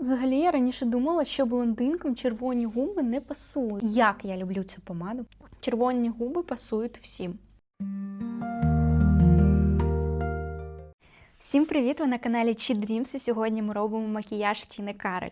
Взагалі, я раніше думала, що блондинкам червоні губи не пасують. Як я люблю цю помаду. Червоні губи пасують всім. Всім привіт! Ви на каналі Cheat Dreams і сьогодні ми робимо макіяж Тіни Карель.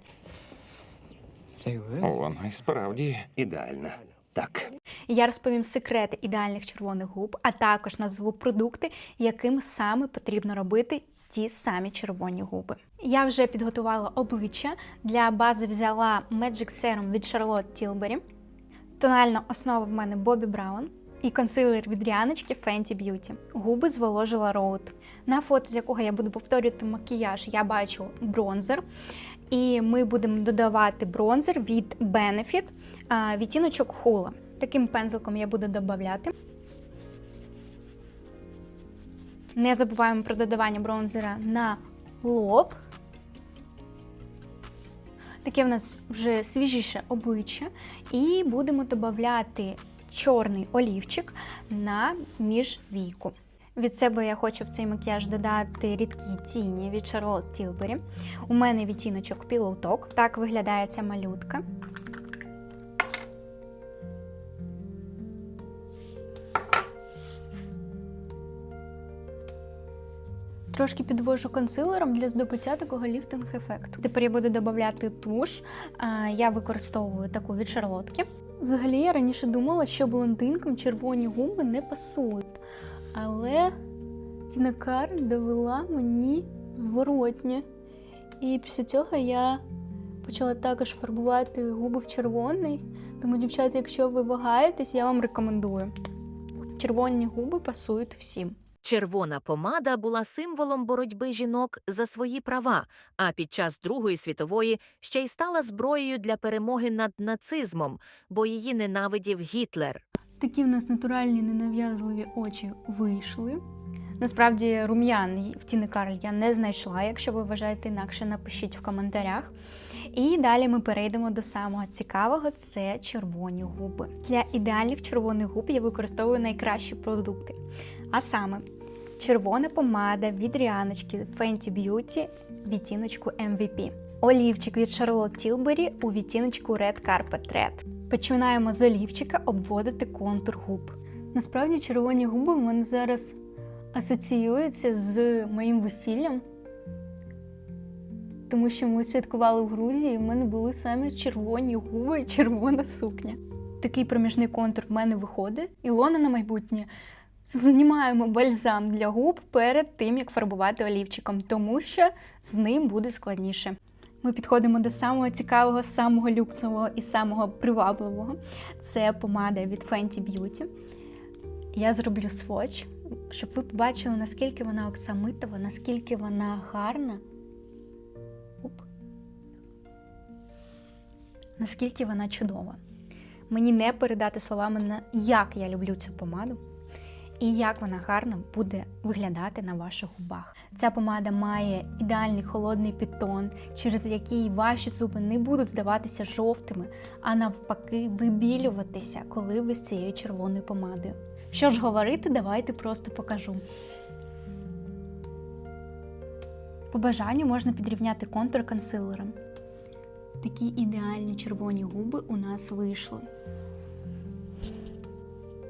Вона і справді ідеальна. Так. Я розповім секрети ідеальних червоних губ, а також назву продукти, яким саме потрібно робити ті самі червоні губи. Я вже підготувала обличчя. Для бази взяла Magic Serum від Charlotte Tilbury. Тональна основа в мене Bobbi Brown. І консилер від Ріаночки Fenty Beauty. Губи зволожила Road. На фото, з якого я буду повторювати макіяж, я бачу бронзер. І ми будемо додавати бронзер від Benefit відтіночок Hula. Таким пензликом я буду додавати. Не забуваємо про додавання бронзера на лоб. Таке в нас вже свіжіше обличчя. І будемо додавати чорний олівчик на міжвійку. Від себе я хочу в цей макіяж додати рідкі тіні від Charlotte Tilbury. У мене відтіночок Talk. Так виглядає ця малютка. Трошки підвожу консилером для здобуття такого ліфтинг-ефекту. Тепер я буду додавати туш. Я використовую таку від шарлотки. Взагалі, я раніше думала, що блондинкам червоні губи не пасують. Але Тіна довела мені зворотнє. І після цього я почала також фарбувати губи в червоний. Тому, дівчата, якщо ви вагаєтесь, я вам рекомендую. Червоні губи пасують всім. Червона помада була символом боротьби жінок за свої права, а під час Другої світової ще й стала зброєю для перемоги над нацизмом, бо її ненавидів Гітлер. Такі в нас натуральні ненав'язливі очі вийшли. Насправді, рум'ян в Тіни Кароль я не знайшла. Якщо ви вважаєте інакше, напишіть в коментарях. І далі ми перейдемо до самого цікавого це червоні губи. Для ідеальних червоних губ я використовую найкращі продукти. А саме червона помада від Ріаночки Fenty Beauty відтіночку MVP. Олівчик від Charlotte Tilbury у відтіночку Red Carpet Red. Починаємо з олівчика обводити контур губ. Насправді червоні губи в мене зараз асоціюються з моїм весіллям, тому що ми святкували в Грузії, і в мене були саме червоні губи і червона сукня. Такий проміжний контур в мене виходить. Ілона на майбутнє знімаємо бальзам для губ перед тим, як фарбувати олівчиком, тому що з ним буде складніше. Ми підходимо до самого цікавого, самого люксового і самого привабливого. Це помада від Fenty Beauty. Я зроблю сводч, щоб ви побачили, наскільки вона оксамитова, наскільки вона гарна. Оп. Наскільки вона чудова. Мені не передати словами, на як я люблю цю помаду і як вона гарно буде виглядати на ваших губах. Ця помада має ідеальний холодний підтон, через який ваші зуби не будуть здаватися жовтими, а навпаки, вибілюватися, коли ви з цією червоною помадою. Що ж говорити, давайте просто покажу. По бажанню можна підрівняти контур консилером. Такі ідеальні червоні губи у нас вийшли.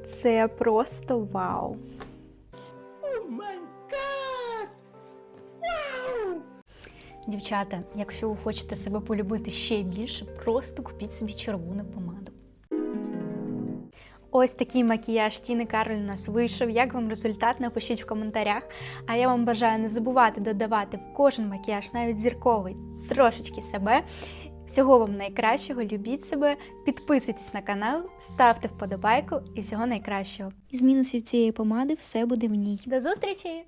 Це просто вау. Дівчата, якщо ви хочете себе полюбити ще більше, просто купіть собі червону помаду. Ось такий макіяж Тіни Кароль у нас вийшов. Як вам результат? Напишіть в коментарях. А я вам бажаю не забувати додавати в кожен макіяж, навіть зірковий, трошечки себе. Всього вам найкращого, любіть себе, підписуйтесь на канал, ставте вподобайку і всього найкращого. Із мінусів цієї помади все буде в ній. До зустрічі!